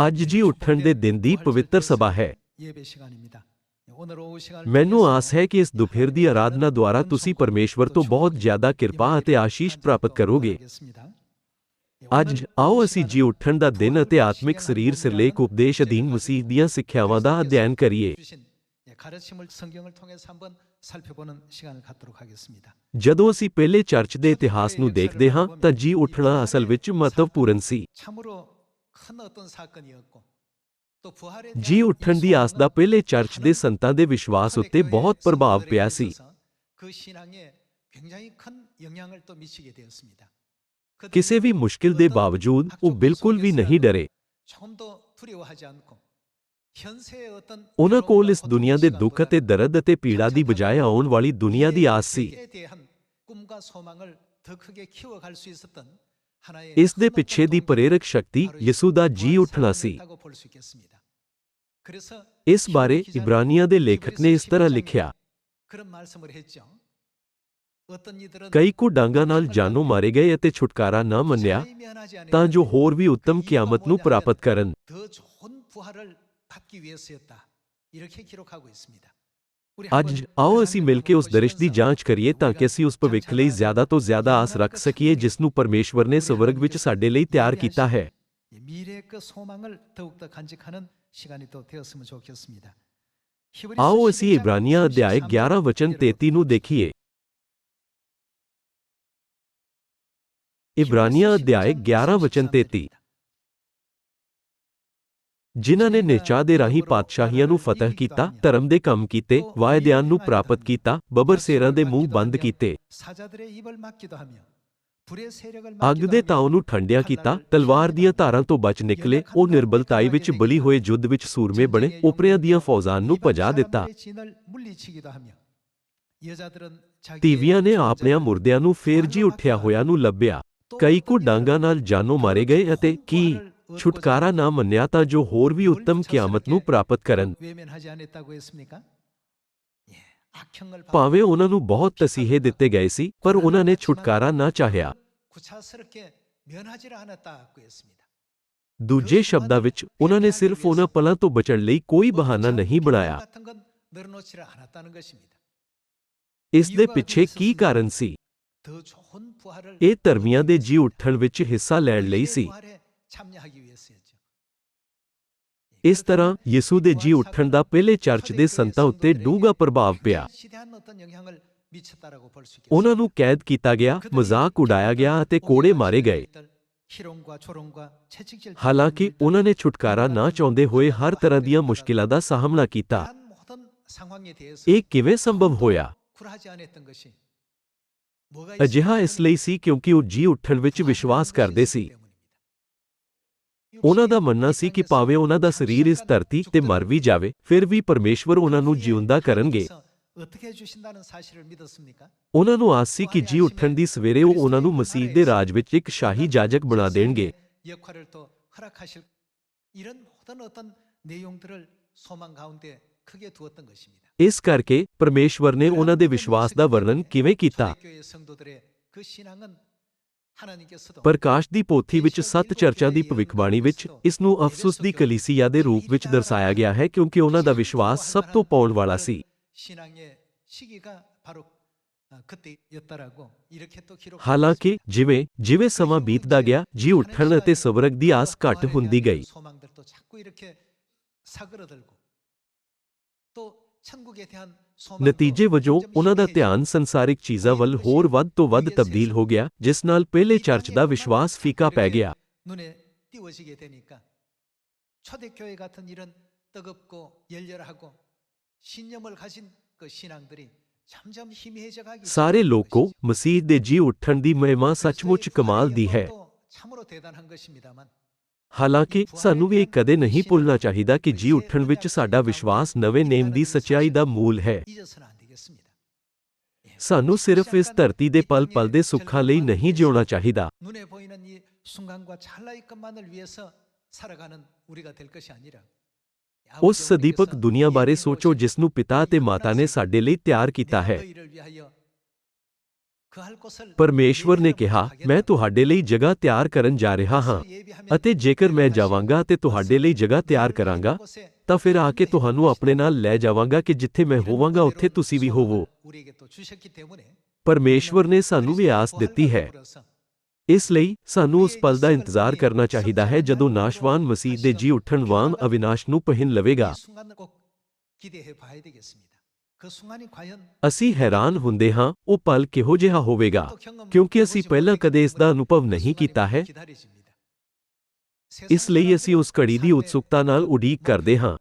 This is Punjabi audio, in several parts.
ਅੱਜ ਜੀ ਉੱਠਣ ਦੇ ਦਿਨ ਦੀ ਪਵਿੱਤਰ ਸਭਾ ਹੈ 예배 시간입니다. 오늘 오후 시간을 ਮੈਨੂੰ 통해서 ਆਸ ਹੈ ਕਿ ਇਸ ਦੁਪਹਿਰ ਦੀ ਆਰਾਧਨਾ ਦੁਆਰਾ ਤੁਸੀਂ ਪਰਮੇਸ਼ਵਰ ਤੋਂ ਬਹੁਤ ਜ਼ਿਆਦਾ ਕਿਰਪਾ ਅਤੇ ਆਸ਼ੀਸ਼ ਪ੍ਰਾਪਤ ਕਰੋਗੇ 하겠습니다. ਅੱਜ ਆਓ ਅਸੀਂ ਜੀ ਉੱਠਣ ਦਾ ਦਿਨ ਅਤੇ ਆਤਮਿਕ ਸਰੀਰ ਸਿਰਲੇਖ ਉਪਦੇਸ਼ ਅਧੀਨ ਮਸੀਹ ਦੀਆਂ ਸਿੱਖਿਆਵਾਂ ਦਾ ਅਧਿਐਨ ਕਰੀਏ 주신 예, 가르침을 성경을 통해서 한번 살펴보는 시간을 갖도록 하겠습니다. ਜਦੋਂ ਅਸੀਂ ਪਹਿਲੇ ਚਰਚ ਦੇ ਇਤਿਹਾਸ ਨੂੰ ਦੇਖਦੇ ਹਾਂ ਤਾਂ ਜੀ ਉੱਠਣਾ ਅਸਲ ਵਿੱਚ ਮਹੱਤਵਪੂਰਨ ਸੀ 참으로 ਜੀ ਉੱਠਣ ਦੀ ਆਸ ਦਾ ਪਹਿਲੇ ਚਰਚ ਦੇ ਸੰਤਾਂ ਦੇ ਵਿਸ਼ਵਾਸ ਉੱਤੇ ਬਹੁਤ ਪ੍ਰਭਾਵ ਪਿਆ ਸੀ ਕਿਸੇ ਵੀ ਮੁਸ਼ਕਿਲ ਦੇ ਬਾਵਜੂਦ ਉਹ ਬਿਲਕੁਲ ਵੀ ਨਹੀਂ ਡਰੇ ਉਹਨਾਂ ਕੋਲ ਇਸ ਦੁਨੀਆ ਦੇ ਦੁੱਖ ਅਤੇ ਦਰਦ ਅਤੇ ਪੀੜਾ ਦੀ ਬਜਾਏ ਆਉਣ ਵਾਲੀ ਦੁਨੀਆ ਦੀ ਆਸ ਸੀ ਇਸ ਦੇ ਪਿੱਛੇ ਦੀ ਪ੍ਰੇਰਕ ਸ਼ਕਤੀ ਯਿਸੂ ਦਾ ਜੀ ਉੱਠਣਾ ਸੀ ਇਸ ਬਾਰੇ ਇਬਰਾਨੀਆਂ ਦੇ ਲੇਖਕ ਨੇ ਇਸ ਤਰ੍ਹਾਂ ਲਿਖਿਆ ਕਈ ਕੋ ਡਾਂਗਾ ਨਾਲ ਜਾਨੋ ਮਾਰੇ ਗਏ ਅਤੇ ਛੁਟਕਾਰਾ ਨਾ ਮੰਨਿਆ ਤਾਂ ਜੋ ਹੋਰ ਵੀ ਉੱਤਮ ਕਿਆਮਤ ਨੂੰ ਪ੍ਰਾਪਤ ਕਰਨ ਅੱਜ ਆਓ ਅਸੀਂ ਮਿਲ ਕੇ ਉਸ ਦ੍ਰਿਸ਼ ਦੀ ਜਾਂਚ ਕਰੀਏ ਤਾਂ ਕਿ ਅਸੀਂ ਉਸ ਭਵਿੱਖ ਲਈ ਜ਼ਿਆਦਾ ਤੋਂ ਜ਼ਿਆਦਾ ਆਸ ਰੱਖ ਸਕੀਏ ਜਿਸ ਨੂੰ ਪਰਮੇਸ਼ਵਰ ਨੇ ਸਵਰਗ ਵਿੱਚ ਸਾਡੇ ਲਈ ਤਿਆਰ ਕੀਤਾ ਹੈ ਆਓ ਅਸੀਂ ਇਬਰਾਨੀਆਂ ਅਧਿਆਇ 11 ਵਚਨ 33 ਨੂੰ ਦੇਖੀਏ ਇਬਰਾਨੀਆਂ ਅਧਿਆਇ 11 ਵਚਨ 33 ਜਿਨ੍ਹਾਂ ਨੇ ਨਿਚਾ ਦੇ ਰਾਹੀਂ ਪਾਤਸ਼ਾਹੀਆਂ ਨੂੰ ਫਤਹਿ ਕੀਤਾ, ਧਰਮ ਦੇ ਕੰਮ ਕੀਤੇ ਵਾਅਦਿਆਂ ਨੂੰ ਪ੍ਰਾਪਤ ਕੀਤਾ, ਬਬਰ ਸੇਰਾਂ ਦੇ ਮੂੰਹ ਬੰਦ ਕੀਤੇ। ਅੱਗ ਦੇ ਤਾਉ ਨੂੰ ਠੰਡਿਆ ਕੀਤਾ, ਤਲਵਾਰ ਦੀਆਂ ਧਾਰਾਂ ਤੋਂ ਬਚ ਨਿਕਲੇ, ਉਹ ਨਿਰਬਲਤਾਈ ਵਿੱਚ ਬਲੀ ਹੋਏ ਜੁੱਧ ਵਿੱਚ ਸੂਰਮੇ ਬਣੇ, ਉਪਰਿਆਂ ਦੀਆਂ ਫੌਜਾਂ ਨੂੰ ਭਜਾ ਦਿੱਤਾ। ਤੀਵੀਆਂ ਨੇ ਆਪਣੇ ਮੁਰਦਿਆਂ ਨੂੰ ਫੇਰ ਜੀ ਉੱਠਿਆ ਹੋਇਆ ਨੂੰ ਲੱਭਿਆ। ਕਈ ਕੁ ਡਾਂਗਾਂ ਨਾਲ ਜਾਨੋ ਮਾਰੇ ਗਏ ਅਤੇ ਕੀ ਛੁਟਕਾਰਾ ਨਾ ਮੰਨਿਆ ਤਾਂ ਜੋ ਹੋਰ ਵੀ ਉੱਤਮ ਕਿਆਮਤ ਨੂੰ ਪ੍ਰਾਪਤ ਕਰਨ। ਭਾਵੇਂ ਉਹਨਾਂ ਨੂੰ ਬਹੁਤ ਤਸੀਹੇ ਦਿੱਤੇ ਗਏ ਸੀ, ਪਰ ਉਹਨਾਂ ਨੇ ਛੁਟਕਾਰਾ ਨਾ ਚਾਹਿਆ। ਦੂਜੇ ਸ਼ਬਦਾਂ ਵਿੱਚ, ਉਹਨਾਂ ਨੇ ਸਿਰਫ ਉਹਨਾਂ ਪਲਾਂ ਤੋਂ ਬਚਣ ਲਈ ਕੋਈ ਬਹਾਨਾ ਨਹੀਂ ਬਣਾਇਆ। ਇਸ ਦੇ ਪਿੱਛੇ ਕੀ ਕਾਰਨ ਸੀ? ਇਹ ਧਰਮੀਆਂ ਦੇ ਜੀ ਉੱਠਣ ਵਿੱਚ ਹਿੱਸਾ ਲੈਣ ਲਈ ਸੀ। ਇਸ ਤਰ੍ਹਾਂ ਯਿਸੂ ਦੇ ਜੀ ਉੱਠਣ ਦਾ ਪਹਿਲੇ ਚਰਚ ਦੇ ਸੰਤਾਂ ਉੱਤੇ ਡੂੰਘਾ ਪ੍ਰਭਾਵ ਪਿਆ। ਉਹਨਾਂ ਨੂੰ ਕੈਦ ਕੀਤਾ ਗਿਆ ਮਜ਼ਾਕ ਉਡਾਇਆ ਗਿਆ ਅਤੇ ਕੋੜੇ ਮਾਰੇ ਗਏ। ਹਾਲਾਂਕਿ ਉਹਨਾਂ ਨੇ ਛੁਟਕਾਰਾ ਨਾ ਚਾਹੁੰਦੇ ਹੋਏ ਹਰ ਤਰ੍ਹਾਂ ਦੀਆਂ ਮੁਸ਼ਕਿਲਾਂ ਦਾ ਸਾਹਮਣਾ ਕੀਤਾ। ਇਹ ਕਿਵੇਂ ਸੰਭਵ ਹੋਇਆ? ਅਜਿਹਾ ਇਸ ਲਈ ਸੀ ਕਿਉਂਕਿ ਉਹ ਜੀ ਉੱਠਣ ਵਿੱਚ ਵਿਸ਼ਵਾਸ ਕਰਦੇ ਸੀ। ਉਹਨਾਂ ਦਾ ਮੰਨਣਾ ਸੀ ਕਿ ਭਾਵੇਂ ਉਹਨਾਂ ਦਾ ਸਰੀਰ ਇਸ ਧਰਤੀ ਤੇ ਮਰ ਵੀ ਜਾਵੇ, ਫਿਰ ਵੀ ਪਰਮੇਸ਼ਵਰ ਉਹਨਾਂ ਨੂੰ ਜਿਉਂਦਾ ਕਰਨਗੇ। ਉਹਨਾਂ ਨੂੰ ਆਸ ਸੀ ਕਿ ਜੀ ਉੱਠਣ ਦੀ ਸਵੇਰੇ ਉਹ ਉਹਨਾਂ ਨੂੰ ਮਸੀਹ ਦੇ ਰਾਜ ਵਿੱਚ ਇੱਕ ਸ਼ਾਹੀ ਜਾਜਕ ਬਣਾ ਦੇਣਗੇ। ਇਸ ਕਰਕੇ ਪਰਮੇਸ਼ਵਰ ਨੇ ਉਹਨਾਂ ਦੇ ਵਿਸ਼ਵਾਸ ਦਾ ਵਰਣਨ ਕਿਵੇਂ ਕੀਤਾ? ਪ੍ਰਕਾਸ਼ ਦੀ ਪੋਥੀ ਵਿੱਚ ਸੱਤ ਚਰਚਾ ਦੀ ਭਵਿੱਖਬਾਣੀ ਵਿੱਚ ਇਸ ਨੂੰ ਅਫਸੋਸ ਦੀ ਕਲੀਸਿਆ ਦੇ ਰੂਪ ਵਿੱਚ ਦਰਸਾਇਆ ਗਿਆ ਹੈ ਕਿਉਂਕਿ ਉਹਨਾਂ ਦਾ ਵਿਸ਼ਵਾਸ ਸਭ ਤੋਂ ਪਾਉਣ ਵਾਲਾ ਸੀ। ਹਾਲਾਂਕਿ ਜਿਵੇਂ ਜਿਵੇਂ ਸਮਾਂ ਬੀਤਦਾ ਗਿਆ ਜੀ ਉੱਠਣ ਅਤੇ ਸਵਰਗ ਦੀ ਆਸ ਘਟ ਹੁੰਦੀ ਗਈ। ਤੋ 망들도 자꾸 이렇게 사그러들고 또 천국에 대한 소망도 ਨਤੀਜੇ ਵਜੋਂ 점점 ਉਹਨਾਂ ਦਾ 희미해지고 ਧਿਆਨ ਸੰਸਾਰਿਕ ਚੀਜ਼ਾਂ ਵੱਲ ਹੋਰ ਵੱਧ ਤੋਂ ਵੱਧ ਤਬਦੀਲ ਹੋ ਗਿਆ ਜਿਸ ਨਾਲ ਪਹਿਲੇ ਚਰਚ ਦਾ ਵਿਸ਼ਵਾਸ ਫੀਕਾ ਪੈ ਗਿਆ 눈에 띄워지게 되니까 초대교회 같은 이런 뜨겁고 열렬하고 신념을 가진 그 신앙들이 점점 희미해져 가기 ਸਾਰੇ ਲੋਕੋ ਮਸੀਹ ਦੇ ਜੀ ਉੱਠਣ ਦੀ ਮਹਿਮਾ ਸੱਚਮੁੱਚ ਕਮਾਲ ਦੀ ਹੈ 참으로 대단한 것입니다만 ਹਾਲਾਂਕਿ, ਸਾਨੂੰ ਵੀ ਇਹ ਕਦੇ ਨਹੀਂ ਭੁੱਲਣਾ ਚਾਹੀਦਾ ਕਿ ਜੀ ਉੱਠਣ ਵਿੱਚ ਸਾਡਾ ਵਿਸ਼ਵਾਸ ਨਵੇਂ ਨੇਮ ਦੀ ਸਚਾਈ ਦਾ ਮੂਲ ਹੈ। ਸਾਨੂੰ ਸਿਰਫ ਇਸ ਧਰਤੀ ਦੇ ਪਲ-ਪਲ ਦੇ ਸੁੱਖਾਂ ਲਈ ਨਹੀਂ ਜਿਉਣਾ ਚਾਹੀਦਾ। ਉਸ ਸਦੀਪਕ ਦੁਨੀਆ ਬਾਰੇ ਸੋਚੋ ਜਿਸ ਨੂੰ ਪਿਤਾ ਤੇ ਮਾਤਾ ਨੇ ਸਾਡੇ ਲਈ ਤਿਆਰ ਕੀਤਾ ਹੈ। परमेश्वर ने कहा मैं तुहाडे जगह तैयार करन जा रहा हाँ जेकर मैं जावांगा ते जगह तैयार करांगा ता फिर आके तुहानू अपने नाल ले जावांगा कि जिथे मैं होवांगा उथे होवो परमेश्वर ने सानू भी आस दिती है इसलिए सानू उस पल का इंतज़ार करना चाहिदा है जो नाशवान मसीह दे जी उठन वाग अविनाश नु लवेगा ਅਸੀਂ ਹੈਰਾਨ ਹੁੰਦੇ ਹਾਂ ਉਹ ਪਲ ਕਿਹੋ ਜਿਹਾ ਹੋਵੇਗਾ? ਕਿਉਂਕਿ ਅਸੀਂ ਪਹਿਲਾਂ ਕਦੇ ਇਸ ਦਾ ਅਨੁਭਵ ਨਹੀਂ ਕੀਤਾ ਹੈ। ਇਸ ਲਈ ਅਸੀਂ ਉਸ ਘੜੀ ਦੀ ਉਤਸੁਕਤਾ ਨਾਲ ਉਡੀਕ ਕਰਦੇ ਹਾਂ।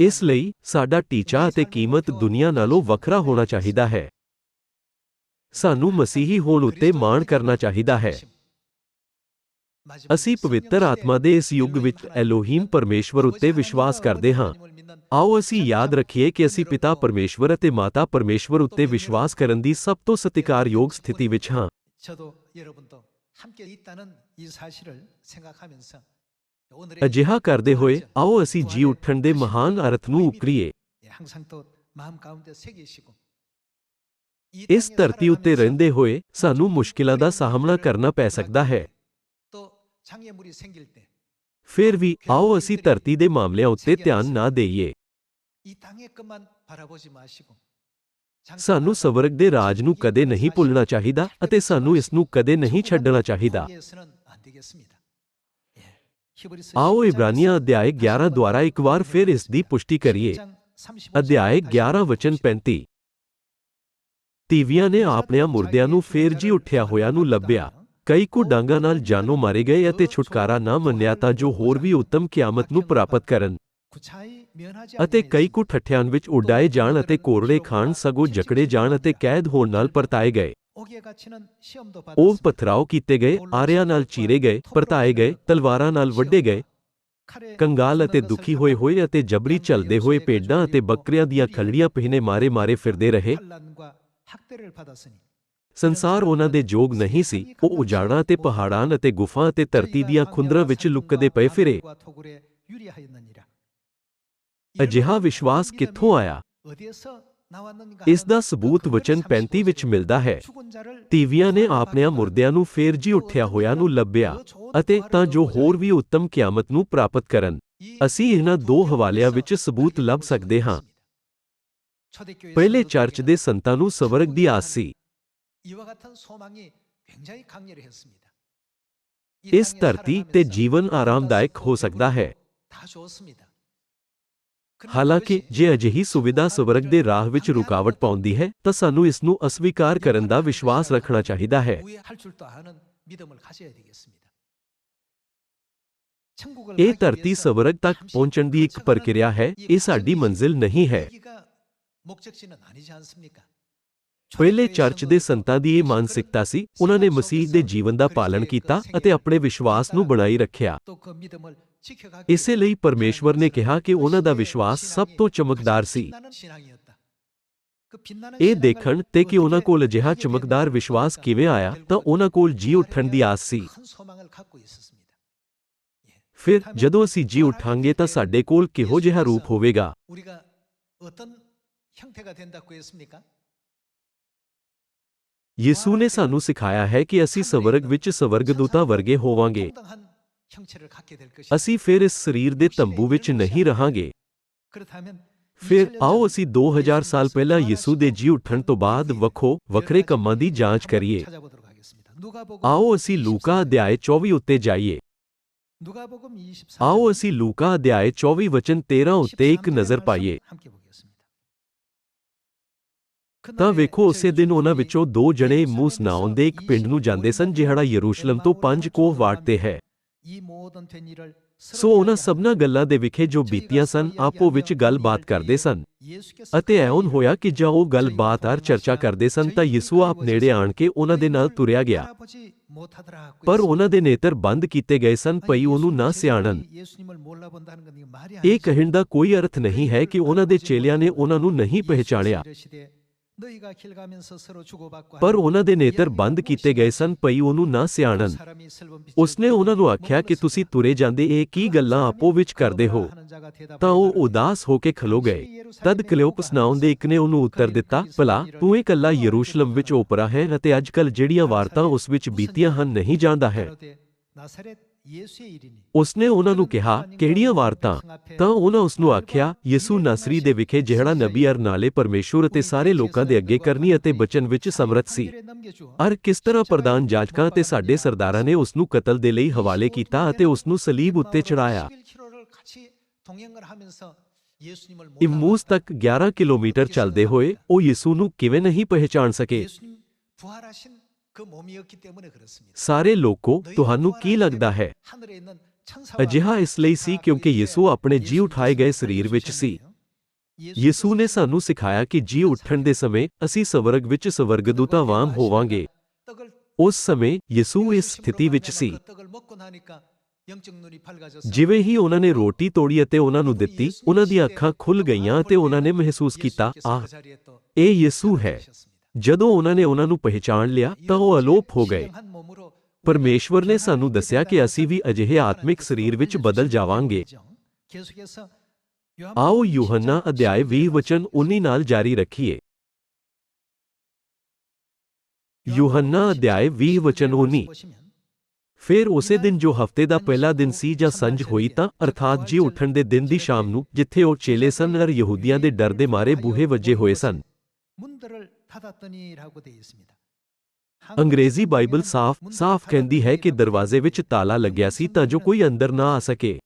ਇਸ ਲਈ ਸਾਡਾ ਟੀਚਾ ਅਤੇ ਕੀਮਤ ਦੁਨੀਆ ਨਾਲੋਂ ਵੱਖਰਾ ਹੋਣਾ ਚਾਹੀਦਾ ਹੈ। ਸਾਨੂੰ ਮਸੀਹੀ ਹੋਣ ਉੱਤੇ ਮਾਣ ਕਰਨਾ ਚਾਹੀਦਾ ਹੈ। ਅਸੀਂ ਪਵਿੱਤਰ ਆਤਮਾ ਦੇ ਇਸ ਯੁੱਗ ਵਿੱਚ ਐਲੋਹੀਮ ਪਰਮੇਸ਼ਵਰ ਉੱਤੇ ਵਿਸ਼ਵਾਸ ਕਰਦੇ ਹਾਂ ਆਓ ਅਸੀਂ ਯਾਦ ਰੱਖੀਏ ਕਿ ਅਸੀਂ ਪਿਤਾ ਪਰਮੇਸ਼ਵਰ ਅਤੇ ਮਾਤਾ ਪਰਮੇਸ਼ਵਰ ਉੱਤੇ ਵਿਸ਼ਵਾਸ ਕਰਨ ਦੀ ਸਭ ਤੋਂ ਸਤਿਕਾਰਯੋਗ ਸਥਿਤੀ ਵਿੱਚ ਹਾਂ ਅਜਿਹਾ ਕਰਦੇ ਹੋਏ ਆਓ ਅਸੀਂ ਜੀ ਉੱਠਣ ਦੇ ਮਹਾਨ ਅਰਥ ਨੂੰ ਉਕਰੀਏ ਇਸ ਧਰਤੀ ਉੱਤੇ ਰਹਿੰਦੇ ਹੋਏ ਸਾਨੂੰ ਮੁਸ਼ਕਿਲਾਂ ਦਾ ਸਾਹਮਣਾ ਕਰਨਾ ਪੈ ਸਕਦਾ ਹੈ ਫਿਰ ਵੀ ਆਓ ਅਸੀਂ ਧਰਤੀ ਦੇ ਮਾਮਲਿਆਂ ਉੱਤੇ ਧਿਆਨ ਨਾ ਦੇਈਏ। ਸਾਨੂੰ ਸਵਰਗ ਦੇ ਰਾਜ ਨੂੰ ਕਦੇ ਨਹੀਂ ਭੁੱਲਣਾ ਚਾਹੀਦਾ ਅਤੇ ਸਾਨੂੰ ਇਸ ਨੂੰ ਕਦੇ ਨਹੀਂ ਛੱਡਣਾ ਚਾਹੀਦਾ। ਆਓ ਇਬਰਾਨੀਆਂ ਅਧਿਆਇ 11 ਦੁਆਰਾ ਇੱਕ ਵਾਰ ਫਿਰ ਇਸ ਦੀ ਪੁਸ਼ਟੀ ਕਰੀਏ। ਅਧਿਆਇ 11 ਵਚਨ 35 ਤੀਵੀਆਂ ਨੇ ਆਪਣਿਆਂ ਮੁਰਦਿਆਂ ਨੂੰ ਫੇਰ ਜੀ ਉੱਠਿਆ ਹੋਇਆ ਨੂੰ ਲੱਭਿਆ। ਕਈ ਕੁ ਡਾਂਗਾਂ ਨਾਲ ਜਾਨੋਂ ਮਾਰੇ ਗਏ ਅਤੇ ਛੁਟਕਾਰਾ ਨਾ ਮੰਨਿਆ ਤਾਂ ਜੋ ਹੋਰ ਵੀ ਉੱਤਮ ਕਿਆਮਤ ਨੂੰ ਪ੍ਰਾਪਤ ਕਰਨ। ਅਤੇ ਕਈ ਕੁ ਠੱਠਿਆਂ ਵਿੱਚ ਉਡਾਏ ਜਾਣ ਅਤੇ ਕੋਰੜੇ ਖਾਣ ਸਗੋਂ ਜਕੜੇ ਜਾਣ ਅਤੇ ਕੈਦ ਹੋਣ ਨਾਲ ਪਰਤਾਏ ਗਏ। ਉਹ ਪਥਰਾਓ ਕੀਤੇ ਗਏ, ਆਰਿਆਂ ਨਾਲ ਚੀਰੇ ਗਏ, ਪਰਤਾਏ ਗਏ, ਤਲਵਾਰਾਂ ਨਾਲ ਵੱਢੇ ਗਏ। ਕੰਗਾਲ ਅਤੇ ਦੁਖੀ ਹੋਏ ਹੋਏ ਅਤੇ ਜਬਰੀ ਚਲਦੇ ਹੋਏ ਪੇਡਾਂ ਅਤੇ ਬੱਕਰੀਆਂ ਦੀਆਂ ਖਲੜੀਆਂ ਪਹਿਨੇ ਮਾਰੇ ਮਾਰੇ ਫਿਰਦੇ ਰਹੇ। ਸੰਸਾਰ ਉਹਨਾਂ ਦੇ ਯੋਗ ਨਹੀਂ ਸੀ। ਉਹ ਉਜਾੜਾਂ ਤੇ ਪਹਾੜਾਂ ਅਤੇ ਗੁਫਾਂ ਅਤੇ ਧਰਤੀ ਦੀਆਂ ਖੁੰਦਰਾਂ ਵਿੱਚ ਲੁਕਦੇ ਪਏ ਫਿਰੇ। ਅਜਿਹਾ ਵਿਸ਼ਵਾਸ ਕਿੱਥੋਂ ਆਇਆ? ਇਸ ਦਾ ਸਬੂਤ ਵਚਨ 35 ਵਿੱਚ ਮਿਲਦਾ ਹੈ। ਤੀਵੀਆਂ ਨੇ ਆਪਣਿਆਂ ਮੁਰਦਿਆਂ ਨੂੰ ਫੇਰ ਜੀ ਉੱਠਿਆ ਹੋਇਆਂ ਨੂੰ ਲੱਭਿਆ ਅਤੇ ਤਾਂ ਜੋ ਹੋਰ ਵੀ ਉੱਤਮ ਕਿਆਮਤ ਨੂੰ ਪ੍ਰਾਪਤ ਕਰਨ। ਅਸੀਂ ਇਹਨਾਂ ਦੋ ਹਵਾਲਿਆਂ ਵਿੱਚ ਸਬੂਤ ਲੱਭ ਸਕਦੇ ਹਾਂ। ਪਹਿਲੇ ਚਰਚ ਦੇ ਸੰਤਾਂ ਨੂੰ ਸਵਰਗ ਦੀ ਆਸ ਸੀ। ਇਸ ਧਰਤੀ ਤੇ ਜੀਵਨ ਆਰਾਮਦਾਇਕ ਹੋ ਸਕਦਾ ਹੈ ਹਾਲਾਂਕਿ ਜੇ ਅਜਿਹੀ ਸੁਵਿਧਾ ਸਵਰਗ ਦੇ ਰਾਹ ਵਿੱਚ ਰੁਕਾਵਟ ਪਾਉਂਦੀ ਹੈ ਤਾਂ ਸਾਨੂੰ ਇਸ ਨੂੰ ਅਸਵੀਕਾਰ ਕਰਨ ਦਾ ਵਿਸ਼ਵਾਸ ਰੱਖਣਾ ਚਾਹੀਦਾ ਹੈ ਇਹ ਧਰਤੀ ਸਵਰਗ ਤੱਕ ਪਹੁੰਚਣ ਦੀ ਇੱਕ ਪ੍ਰਕਿਰਿਆ ਹੈ ਇਹ ਸਾਡੀ ਮੰਜ਼ਿਲ ਨਹੀਂ ਹੈ ਪਹਿਲੇ ਚਰਚ ਦੇ ਸੰਤਾਂ ਦੀ ਇਹ ਮਾਨਸਿਕਤਾ ਸੀ, ਉਹਨਾਂ ਨੇ ਮਸੀਹ ਦੇ ਜੀਵਨ ਦਾ ਪਾਲਣ ਕੀਤਾ ਅਤੇ ਆਪਣੇ ਵਿਸ਼ਵਾਸ ਨੂੰ ਬਣਾਈ ਰੱਖਿਆ। ਇਸੇ ਲਈ ਪਰਮੇਸ਼ਵਰ ਨੇ ਕਿਹਾ ਕਿ ਉਹਨਾਂ ਦਾ ਵਿਸ਼ਵਾਸ ਸਭ ਤੋਂ ਚਮਕਦਾਰ ਸੀ। ਇਹ ਦੇਖਣ ਤੇ ਕਿ ਉਹਨਾਂ ਕੋਲ ਅਜਿਹਾ ਚਮਕਦਾਰ ਵਿਸ਼ਵਾਸ ਕਿਵੇਂ ਆਇਆ, ਤਾਂ ਉਹਨਾਂ ਕੋਲ ਜੀ ਉੱਠਣ ਦੀ ਆਸ ਸੀ। ਫਿਰ ਜਦੋਂ ਅਸੀਂ ਜੀ ਉਠਾਂਗੇ ਤਾਂ ਸਾਡੇ ਕੋਲ ਕਿਹੋ ਜਿਹਾ ਰੂਪ ਹੋਵੇਗਾ? ਯਿਸੂ ਨੇ ਸਾਨੂੰ ਸਿਖਾਇਆ ਹੈ ਕਿ ਅਸੀਂ ਸਵਰਗ ਵਿੱਚ ਸਵਰਗਦੂਤਾਂ ਵਰਗੇ ਹੋਵਾਂਗੇ। ਅਸੀਂ ਫਿਰ ਇਸ ਸਰੀਰ ਦੇ ਤੰਬੂ ਵਿੱਚ ਨਹੀਂ ਰਹਾਂਗੇ। ਫਿਰ ਆਓ ਅਸੀਂ 2000 ਸਾਲ ਪਹਿਲਾਂ ਯਿਸੂ ਦੇ ਜੀ ਉੱਠਣ ਤੋਂ ਬਾਅਦ ਵੱਖੋ ਵੱਖਰੇ ਕੰਮਾਂ ਦੀ ਜਾਂਚ ਕਰੀਏ। ਆਓ ਅਸੀਂ ਲੂਕਾ ਅਧਿਆਇ 24 ਉੱਤੇ ਜਾਈਏ। ਆਓ ਅਸੀਂ ਲੂਕਾ ਅਧਿਆਇ 24 ਵਚਨ 13 ਉੱਤੇ ਇੱਕ ਨਜ਼ਰ ਪਾਈਏ। ਤਾਂ ਵੇਖੋ ਉਸੇ ਦਿਨ ਉਹਨਾਂ ਵਿੱਚੋਂ ਦੋ ਜਣੇ ਮੂਸ ਨਾਉਂ ਦੇ ਇੱਕ ਪਿੰਡ ਨੂੰ ਜਾਂਦੇ ਸਨ ਜਿਹੜਾ ਯਰੂਸ਼ਲਮ ਤੋਂ ਪੰਜ ਕੋਹ ਵਾਟ ਤੇ ਹੈ। ਸੋ ਉਹਨਾਂ ਸਭਨਾ ਗੱਲਾਂ ਦੇ ਵਿਖੇ ਜੋ ਬੀਤੀਆਂ ਸਨ ਆਪੋ ਵਿੱਚ ਗੱਲਬਾਤ ਕਰਦੇ ਸਨ। ਅਤੇ ਐਉਂ ਹੋਇਆ ਕਿ ਜਦ ਉਹ ਗੱਲਬਾਤ ਆਰ ਚਰਚਾ ਕਰਦੇ ਸਨ ਤਾਂ ਯਿਸੂ ਆਪ ਨੇੜੇ ਆਣ ਕੇ ਉਹਨਾਂ ਦੇ ਨਾਲ ਤੁਰਿਆ ਗਿਆ। ਪਰ ਉਹਨਾਂ ਦੇ ਨੇਤਰ ਬੰਦ ਕੀਤੇ ਗਏ ਸਨ ਪਈ ਉਹਨੂੰ ਨਾ ਸਿਆਣਨ। ਇਹ ਕਹਿਣ ਦਾ ਕੋਈ ਅਰਥ ਨਹੀਂ ਹੈ ਕਿ ਉਹਨਾਂ ਦੇ ਚੇਲਿਆਂ ਨੇ ਉਹਨਾਂ ਨੂੰ ਨਹੀਂ ਪਹਿਚਾਣਿਆ। ਪਰ ਉਹਨਾਂ ਦੇ ਨੇਤਰ ਬੰਦ ਕੀਤੇ ਗਏ ਸਨ ਪਈ ਉਹਨੂੰ ਨਾ ਸਿਆਣਨ ਉਸਨੇ ਉਹਨਾਂ ਨੂੰ ਆਖਿਆ ਕਿ ਤੁਸੀਂ ਤੁਰੇ ਜਾਂਦੇ ਇਹ ਕੀ ਗੱਲਾਂ ਆਪੋ ਵਿੱਚ ਕਰਦੇ ਹੋ ਤਾਂ ਉਹ ਉਦਾਸ ਹੋ ਕੇ ਖਲੋ ਗਏ ਤਦ ਕਲਿਓਪਸ ਨਾਉਂ ਦੇ ਇੱਕ ਨੇ ਉਹਨੂੰ ਉੱਤਰ ਦਿੱਤਾ ਭਲਾ ਤੂੰ ਇਹ ਇਕੱਲਾ ਯਰੂਸ਼ਲਮ ਵਿੱਚ ਓਪਰਾ ਹੈ ਅਤੇ ਅੱਜਕੱਲ ਜਿਹੜੀਆਂ ਵਾਰਤਾਂ ਉਸ ਵਿੱਚ ਬੀਤੀਆਂ ਹਨ ਨਹੀਂ ਜਾਂਦਾ ਹੈ ਉਸਨੇ ਉਹਨਾਂ ਨੂੰ ਕਿਹਾ ਕਿਹੜੀਆਂ ਵਾਰਤਾਂ? ਤਾਂ ਉਹਨਾਂ ਉਸ ਨੂੰ ਆਖਿਆ ਯਿਸੂ ਨਾਸਰੀ ਦੇ ਵਿਖੇ ਜਿਹੜਾ ਨਬੀ ਅਰ ਨਾਲੇ ਪਰਮੇਸ਼ੁਰ ਅਤੇ ਸਾਰੇ ਲੋਕਾਂ ਦੇ ਅੱਗੇ ਕਰਨੀ ਅਤੇ ਬਚਨ ਵਿੱਚ ਸਮਰੱਥ ਸੀ। ਅਰ ਕਿਸ ਤਰ੍ਹਾਂ ਪ੍ਰਧਾਨ ਜਾਜਕਾਂ ਤੇ ਸਾਡੇ ਸਰਦਾਰਾਂ ਨੇ ਉਸ ਨੂੰ ਕਤਲ ਦੇ ਲਈ ਹਵਾਲੇ ਕੀਤਾ ਅਤੇ ਉਸ ਨੂੰ ਸਲੀਬ ਉੱਤੇ ਚੜਾਇਆ ਇਮੂਸ ਤੱਕ 11 ਕਿਲੋਮੀਟਰ ਚੱਲਦੇ ਹੋਏ ਉਹ ਯਿਸੂ ਨੂੰ ਕਿਵੇਂ ਨਹੀਂ ਪਹਿਚਾਣ ਸਕੇ? ਸਾਰੇ ਲੋਕੋ ਤੁਹਾਨੂੰ ਕੀ ਲੱਗਦਾ ਹੈ? ਅਜਿਹਾ ਇਸ ਲਈ ਸੀ ਕਿਉਂਕਿ ਯਿਸੂ ਆਪਣੇ ਜੀ ਉਠਾਏ ਗਏ ਸਰੀਰ ਵਿੱਚ ਸੀ। ਯਿਸੂ ਨੇ ਸਾਨੂੰ ਸਿਖਾਇਆ ਕਿ ਜੀ ਉੱਠਣ ਦੇ ਸਮੇਂ ਅਸੀਂ ਸਵਰਗ ਵਿੱਚ ਸਵਰਗਦੂਤਾਂ ਵਾਂਗ ਹੋਵਾਂਗੇ। ਉਸ ਸਮੇਂ ਯਿਸੂ ਇਸ ਸਥਿਤੀ ਵਿੱਚ ਸੀ। ਜਿਵੇਂ ਹੀ ਉਹਨਾਂ ਨੇ ਰੋਟੀ ਤੋੜੀ ਅਤੇ ਉਹਨਾਂ ਨੂੰ ਦਿੱਤੀ ਉਹਨਾਂ ਦੀਆਂ ਅੱਖਾਂ ਖੁੱਲ ਗਈਆਂ ਅਤੇ ਉਹਨਾਂ ਨੇ ਮਹਿਸੂਸ ਕੀਤਾ ਆਹ ਇਹ ਯਿਸੂ ਹੈ। ਜਦੋਂ ਉਹਨਾਂ ਨੇ ਉਹਨਾਂ ਨੂੰ ਪਹਿਚਾਣ ਲਿਆ, ਤਾਂ ਉਹ ਅਲੋਪ ਹੋ ਗਏ। ਪਰਮੇਸ਼ਵਰ ਨੇ ਸਾਨੂੰ ਦੱਸਿਆ ਕਿ ਅਸੀਂ ਵੀ ਅਜਿਹੇ ਆਤਮਿਕ ਸਰੀਰ ਵਿੱਚ ਬਦਲ ਜਾਵਾਂਗੇ। ਆਓ ਯੋਹੰਨਾ ਅਧਿਆਇ 20 ਵਚਨ 19 ਨਾਲ ਜਾਰੀ ਰੱਖੀਏ। ਯੋਹੰਨਾ ਅਧਿਆਇ 20 ਵਚਨ 19 ਫਿਰ ਉਸੇ ਦਿਨ ਜੋ ਹਫ਼ਤੇ ਦਾ ਪਹਿਲਾ ਦਿਨ ਸੀ ਜਾਂ ਸੰਜ ਹੋਈ ਤਾਂ, ਅਰਥਾਤ ਜੀ ਉੱਠਣ ਦੇ ਦਿਨ ਦੀ ਸ਼ਾਮ ਨੂੰ, ਜਿੱਥੇ ਉਹ ਚੇਲੇ ਸਨ ਅਰ ਯਹੂਦੀਆਂ ਦੇ ਡਰ ਦੇ ਮਾਰੇ ਬੂਹੇ ਵੱਜੇ ਹੋਏ ਸਨ। ਅੰਗਰੇਜ਼ੀ ਬਾਈਬਲ ਸਾਫ਼ ਸਾਫ਼ ਕਹਿੰਦੀ ਹੈ ਕਿ ਦਰਵਾਜ਼ੇ ਵਿੱਚ ਤਾਲਾ ਲੱਗਿਆ ਸੀ ਤਾਂ ਜੋ ਕੋਈ ਅੰਦਰ ਨਾ ਆ ਸਕੇ।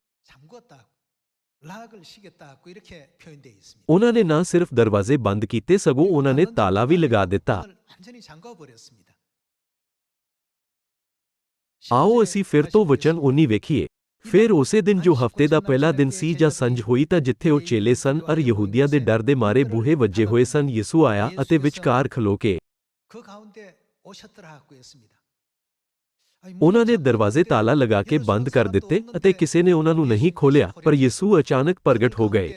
ਉਹਨਾਂ ਨੇ ਨਾ ਸਿਰਫ ਦਰਵਾਜ਼ੇ ਬੰਦ ਕੀਤੇ ਸਗੋਂ ਉਹਨਾਂ ਨੇ ਤਾਲਾ ਵੀ ਲਗਾ ਦਿੱਤਾ। ਆਓ ਅਸੀਂ ਫਿਰ ਤੋਂ ਵਚਨ 19 ਵੇਖੀਏ। ਫਿਰ ਉਸੇ ਦਿਨ ਜੋ ਹਫ਼ਤੇ ਦਾ ਪਹਿਲਾ ਦਿਨ ਸੀ ਜਾਂ ਸੰਜ ਹੋਈ ਤਾਂ ਜਿੱਥੇ ਉਹ ਚੇਲੇ ਸਨ, ਅਰ ਯਹੂਦੀਆਂ ਦੇ ਡਰ ਦੇ ਮਾਰੇ ਬੂਹੇ ਵੱਜੇ ਹੋਏ ਸਨ, ਯਿਸੂ ਆਇਆ ਅਤੇ ਵਿਚਕਾਰ ਖਲੋ ਕੇ ਉਹਨਾਂ ਨੇ ਦਰਵਾਜ਼ੇ ਤਾਲਾ ਲਗਾ ਕੇ ਬੰਦ ਕਰ ਦਿੱਤੇ ਅਤੇ ਕਿਸੇ ਨੇ ਉਹਨਾਂ ਨੂੰ ਨਹੀਂ ਖੋਲਿਆ ਪਰ ਯਿਸੂ ਅਚਾਨਕ ਪ੍ਰਗਟ ਹੋ ਗਏ।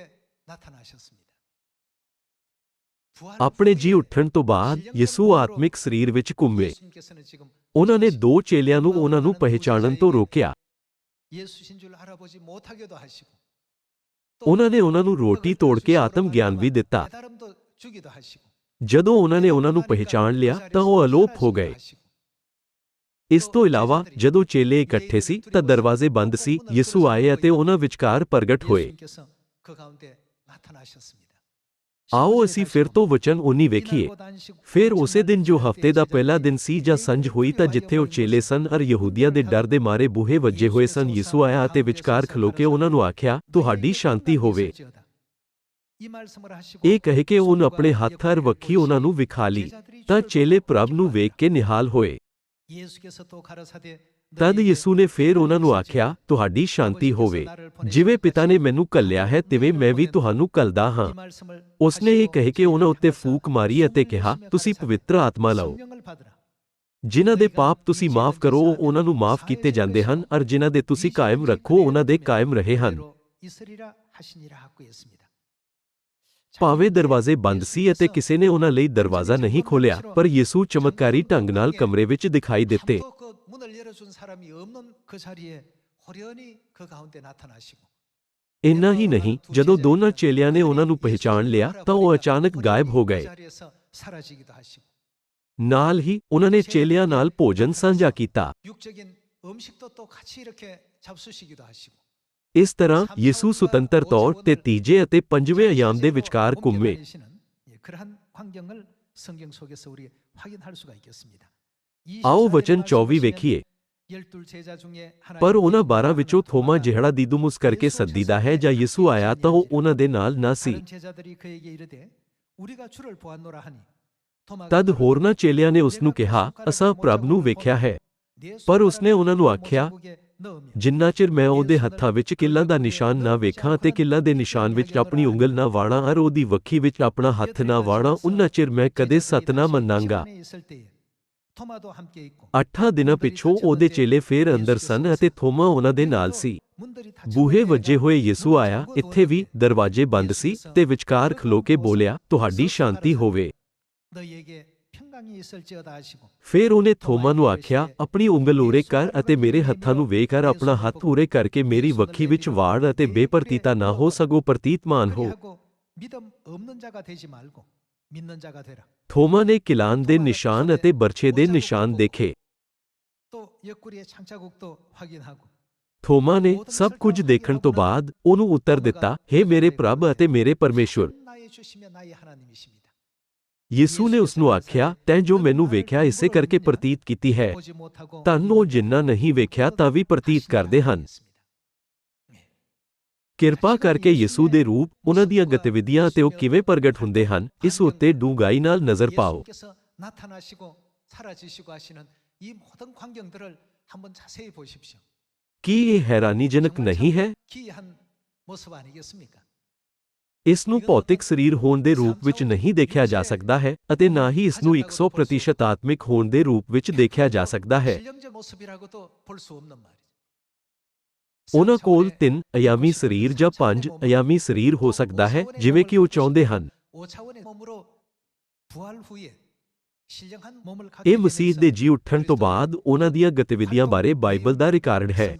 ਆਪਣੇ ਜੀ ਉੱਠਣ ਤੋਂ ਬਾਅਦ ਯਿਸੂ ਆਤਮਿਕ ਸਰੀਰ ਵਿੱਚ ਘੁੰਮੇ। ਉਹਨਾਂ ਨੇ ਦੋ ਚੇਲਿਆਂ ਨੂੰ ਉਹਨਾਂ ਨੂੰ ਪਹਿਚਾਣਨ ਤੋਂ ਰੋਕਿਆ। ਉਹਨਾਂ ਨੇ ਉਹਨਾਂ ਨੂੰ ਰੋਟੀ ਤੋੜ ਕੇ ਆਤਮ ਗਿਆਨ ਵੀ ਦਿੱਤਾ ਜਦੋਂ ਉਹਨਾਂ ਨੇ ਉਹਨਾਂ ਨੂੰ ਪਹਿਚਾਣ ਲਿਆ ਤਾਂ ਉਹ ਅਲੋਪ ਹੋ ਗਏ ਇਸ ਤੋਂ ਇਲਾਵਾ ਜਦੋਂ ਚੇਲੇ ਇਕੱਠੇ ਸੀ ਤਾਂ ਦਰਵਾਜ਼ੇ ਬੰਦ ਸੀ ਯਿਸੂ ਆਏ ਅਤੇ ਉਹਨਾਂ ਵਿਚਕਾਰ ਪ੍ਰਗਟ ਹੋਏ. ਆਓ ਅਸੀਂ ਫਿਰ ਤੋਂ ਵਚਨ 19 ਵੇਖੀਏ। ਫਿਰ ਉਸੇ ਦਿਨ ਜੋ ਹਫ਼ਤੇ ਦਾ ਪਹਿਲਾ ਦਿਨ ਸੀ ਜਾਂ ਸੰਜ ਹੋਈ ਤਾਂ ਜਿੱਥੇ ਉਹ ਚੇਲੇ ਸਨ, ਅਰ ਯਹੂਦੀਆਂ ਦੇ ਡਰ ਦੇ ਮਾਰੇ ਬੂਹੇ ਵੱਜੇ ਹੋਏ ਸਨ, ਯਿਸੂ ਆਇਆ ਅਤੇ ਵਿਚਕਾਰ ਖਲੋ ਕੇ ਉਹਨਾਂ ਨੂੰ ਆਖਿਆ, ਤੁਹਾਡੀ ਸ਼ਾਂਤੀ ਹੋਵੇ। ਇਹ ਕਹਿ ਕੇ ਉਹਨ ਆਪਣੇ ਹੱਥ ਅਰ ਵੱਖੀ ਉਹਨਾਂ ਨੂੰ ਵਿਖਾ ਲਈ। ਤਾਂ ਚੇਲੇ ਪ੍ਰਭ ਨੂੰ ਵੇਖ ਕੇ ਨਿਹਾਲ ਹੋਏ। ਤਦ ਯਿਸੂ ਨੇ ਫੇਰ ਉਹਨਾਂ ਨੂੰ ਆਖਿਆ, ਤੁਹਾਡੀ ਸ਼ਾਂਤੀ ਹੋਵੇ। ਜਿਵੇਂ ਪਿਤਾ ਨੇ ਮੈਨੂੰ ਕੱਲਿਆ ਹੈ, ਤਿਵੇਂ ਮੈਂ ਵੀ ਤੁਹਾਨੂੰ ਕੱਲਦਾ ਹਾਂ। ਉਸਨੇ ਇਹ ਕਹਿ ਕੇ ਉਹਨਾਂ ਉੱਤੇ ਫੂਕ ਮਾਰੀ ਅਤੇ ਕਿਹਾ, ਤੁਸੀਂ ਪਵਿੱਤਰ ਆਤਮਾ ਲਓ। ਜਿਨ੍ਹਾਂ ਦੇ ਪਾਪ ਤੁਸੀਂ ਮਾਫ ਕਰੋ ਉਹਨਾਂ ਨੂੰ ਮਾਫ ਕੀਤੇ ਜਾਂਦੇ ਹਨ, ਅਰ ਜਿਨ੍ਹਾਂ ਦੇ ਤੁਸੀਂ ਕਾਇਮ ਰੱਖੋ, ਉਹਨਾਂ ਦੇ ਕਾਇਮ ਰਹੇ ਹਨ। ਭਾਵੇਂ ਦਰਵਾਜ਼ੇ ਬੰਦ ਸੀ ਅਤੇ ਕਿਸੇ ਨੇ ਉਹਨਾਂ ਲਈ ਦਰਵਾਜ਼ਾ ਨਹੀਂ ਖੋਲ੍ਹਿਆ, ਪਰ ਯਿਸੂ ਚਮਤਕਾਰੀ ਢੰਗ ਨਾਲ ਕਮਰੇ ਵਿੱਚ ਦਿਖਾਈ ਦਿੱਤੇ। 문을 열어준 사람이 없는 그 자리에 호련히 그 가운데 나타나시고 ਇੰਨਾ ਹੀ ਨਹੀਂ ਜਦੋਂ ਦੋਨਾਂ ਚੇਲਿਆਂ ਨੇ ਉਹਨਾਂ ਨੂੰ ਪਹਿਚਾਣ ਲਿਆ ਤਾਂ ਉਹ ਅਚਾਨਕ ਗਾਇਬ ਹੋ ਗਏ 자리에서 사라지기도 하시고 ਨਾਲ ਹੀ ਉਹਨਾਂ ਨੇ ਚੇਲਿਆਂ ਨਾਲ ਭੋਜਨ ਸਾਂਝਾ ਕੀਤਾ 육적인 음식도 또 같이 이렇게 잡수시기도 하시고 ਇਸ ਤਰ੍ਹਾਂ ਯਿਸੂ ਸੁਤੰਤਰ ਤੌਰ ਤੇ ਤੀਜੇ ਅਤੇ ਪੰਜਵੇਂ ਅਯਾਮ ਦੇ ਵਿਚਕਾਰ ਘੁੰਮੇ ਆਓ ਵਚਨ 24 ਵੇਖੀਏ। ਪਰ ਉਹਨਾਂ 12 ਵਿੱਚੋਂ ਥੋਮਾ ਜਿਹੜਾ ਦੀਦੂਮਸ ਕਰਕੇ ਸੱਦੀਦਾ ਹੈ ਜਾਂ ਯਿਸੂ ਆਇਆ ਤਾਂ ਉਹ ਉਹਨਾਂ ਦੇ ਨਾਲ ਨਾ ਸੀ। ਤਦ ਹੋਰਨਾ ਚੇਲਿਆਂ ਨੇ ਉਸ ਨੂੰ ਕਿਹਾ ਅਸਾਂ ਪ੍ਰਭ ਨੂੰ ਵੇਖਿਆ ਹੈ। ਪਰ ਉਸਨੇ ਉਹਨਾਂ ਨੂੰ ਆਖਿਆ ਜਿੰਨਾ ਚਿਰ ਮੈਂ ਉਹਦੇ ਹੱਥਾਂ ਵਿੱਚ ਕਿੱਲਾਂ ਦਾ ਨਿਸ਼ਾਨ ਨਾ ਵੇਖਾਂ ਤੇ ਕਿੱਲਾਂ ਦੇ ਨਿਸ਼ਾਨ ਵਿੱਚ ਆਪਣੀ ਉਂਗਲ ਨਾ ਵਾੜਾਂ ਅਰ ਉਹਦੀ ਵੱਖੀ ਵਿੱਚ ਆਪਣਾ ਹੱਥ ਨਾ ਵਾੜਾਂ ਉਨਾਂ ਚਿਰ ਮੈਂ ਕਦੇ ਸਤ ਨਾ ਮੰਨਾਂਗਾ। 8 ਦਿਨਾਂ ਪਿਛੋਂ ਉਹਦੇ ਚੇਲੇ ਫੇਰ ਅੰਦਰ ਸਨ ਅਤੇ ਥੋਮਾ ਉਹਨਾਂ ਦੇ ਨਾਲ ਸੀ। ਬੂਹੇ ਵੱਜੇ ਹੋਏ ਯਿਸੂ ਆਇਆ ਇੱਥੇ ਵੀ ਦਰਵਾਜ਼ੇ ਬੰਦ ਸੀ ਤੇ ਵਿਚਕਾਰ ਖਲੋ ਕੇ ਬੋਲਿਆ ਤੁਹਾਡੀ ਸ਼ਾਂਤੀ ਹੋਵੇ। ਫਿਰ ਉਹਨੇ ਥੋਮਾ ਨੂੰ ਆਖਿਆ ਆਪਣੀ ਉਂਗਲ ਉਰੇ ਕਰ ਅਤੇ ਮੇਰੇ ਹੱਥਾਂ ਨੂੰ ਵੇਖ ਕਰ ਆਪਣਾ ਹੱਥ ਉਰੇ ਕਰਕੇ ਮੇਰੀ ਵੱਖੀ ਵਿੱਚ ਵਾੜ ਅਤੇ ਬੇਪਰਤੀਤਾ ਨਾ ਹੋ ਸਗੋ ਪ੍ਰਤੀਤਮਾਨ ਹੋ। ਥੋਮਾ ਨੇ ਕਿਲਾਨ ਦੇ ਨਿਸ਼ਾਨ ਅਤੇ ਬਰਛੇ ਦੇ ਨਿਸ਼ਾਨ ਦੇਖੇ ਥੋਮਾ ਨੇ ਸਭ ਕੁਝ ਦੇਖਣ ਤੋਂ ਬਾਅਦ ਉਹਨੂੰ ਉੱਤਰ ਦਿੱਤਾ हे ਮੇਰੇ ਪ੍ਰਭ ਅਤੇ ਮੇਰੇ ਪਰਮੇਸ਼ਵਰ ਯਿਸੂ ਨੇ ਉਸ ਨੂੰ ਆਖਿਆ ਤੈਂ ਜੋ ਮੈਨੂੰ ਵੇਖਿਆ ਇਸੇ ਕਰਕੇ ਪ੍ਰਤੀਤ ਕੀਤੀ ਹੈ ਤੁਹਾਨੂੰ ਜਿੰਨਾ ਨਹੀਂ ਵੇਖਿਆ ਤਾਂ ਵੀ ਪ੍ਰਤੀਤ ਕਰਦੇ ਹਨ ਕਿਰਪਾ ਕਰਕੇ ਯਿਸੂ ਦੇ ਰੂਪ ਉਹਨਾਂ ਦੀਆਂ ਗਤੀਵਿਧੀਆਂ ਅਤੇ ਉਹ ਕਿਵੇਂ ਪ੍ਰਗਟ ਹੁੰਦੇ ਹਨ ਇਸ ਉੱਤੇ ਡੂੰਘਾਈ ਨਾਲ ਨਜ਼ਰ ਪਾਓ ਕੀ ਇਹ ਹੈਰਾਨੀਜਨਕ ਨਹੀਂ ਹੈ ਇਸ ਨੂੰ ਭੌਤਿਕ ਸਰੀਰ ਹੋਣ ਦੇ ਰੂਪ ਵਿੱਚ ਨਹੀਂ ਦੇਖਿਆ ਜਾ ਸਕਦਾ ਹੈ ਅਤੇ ਨਾ ਹੀ ਇਸ ਨੂੰ 100% ਆਤਮਿਕ ਹੋਣ ਦੇ ਰੂਪ ਵਿੱਚ ਦੇਖਿਆ ਜਾ ਸਕਦਾ ਹੈ ਉਹਨਾਂ ਕੋਲ ਤਿੰਨ ਅਯਾਮੀ ਸਰੀਰ ਜਾਂ ਪੰਜ ਅਯਾਮੀ ਸਰੀਰ ਹੋ ਸਕਦਾ ਹੈ ਜਿਵੇਂ ਕਿ ਉਹ ਚਾਹੁੰਦੇ ਹਨ। ਇਹ ਮਸੀਹ ਦੇ ਜੀ ਉੱਠਣ ਤੋਂ ਬਾਅਦ ਉਹਨਾਂ ਦੀਆਂ ਗਤੀਵਿਧੀਆਂ ਬਾਰੇ ਬਾਈਬਲ ਦਾ ਰਿਕਾਰਡ ਹੈ।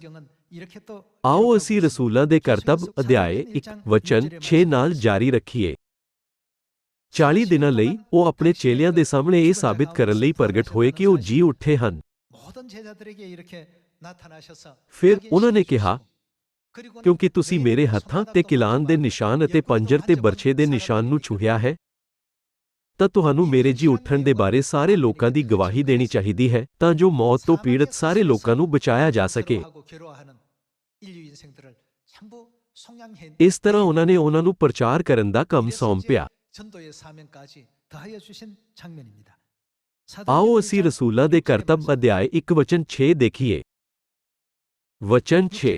ਆਓ ਅਸੀਂ ਰਸੂਲਾਂ ਦੇ ਕਰਤੱਵ ਅਧਿਆਏ 1 ਵਚਨ 6 ਨਾਲ ਜਾਰੀ ਰੱਖੀਏ। 40 ਦਿਨਾਂ ਲਈ ਉਹ ਆਪਣੇ ਚੇਲਿਆਂ ਦੇ ਸਾਹਮਣੇ ਇਹ ਸਾਬਿਤ ਕਰਨ ਲਈ ਪ੍ਰਗਟ ਹੋਏ ਕਿ ਉਹ ਜੀ ਉੱਠੇ ਹਨ। ਫਿਰ ਉਹਨਾਂ ਨੇ ਕਿਹਾ ਕਿਉਂਕਿ ਤੁਸੀਂ ਮੇਰੇ ਹੱਥਾਂ ਤੇ ਕਿਲਾਨ ਦੇ ਨਿਸ਼ਾਨ ਅਤੇ ਪੰਜਰ ਤੇ ਬਰਛੇ ਦੇ ਨਿਸ਼ਾਨ ਨੂੰ ਛੁਹਿਆ ਹੈ। ਤਾਂ ਤੁਹਾਨੂੰ ਮੇਰੇ ਜੀ ਉੱਠਣ ਦੇ ਬਾਰੇ ਸਾਰੇ ਲੋਕਾਂ ਦੀ ਗਵਾਹੀ ਦੇਣੀ ਚਾਹੀਦੀ ਹੈ ਤਾਂ ਜੋ ਮੌਤ ਤੋਂ ਪੀੜਤ ਸਾਰੇ ਲੋਕਾਂ ਨੂੰ ਬਚਾਇਆ ਜਾ ਸਕੇ। ਇਸ ਤਰ੍ਹਾਂ ਉਹਨਾਂ ਨੇ ਉਹਨਾਂ ਨੂੰ ਪ੍ਰਚਾਰ ਕਰਨ ਦਾ ਕੰਮ ਸੌਂਪਿਆ। ਆਓ ਅਸੀਂ ਰਸੂਲਾਂ ਦੇ ਕਰਤੱਵ ਅਧਿਆਇ 1 ਵਚਨ 6 ਦੇਖੀਏ। वचन छे।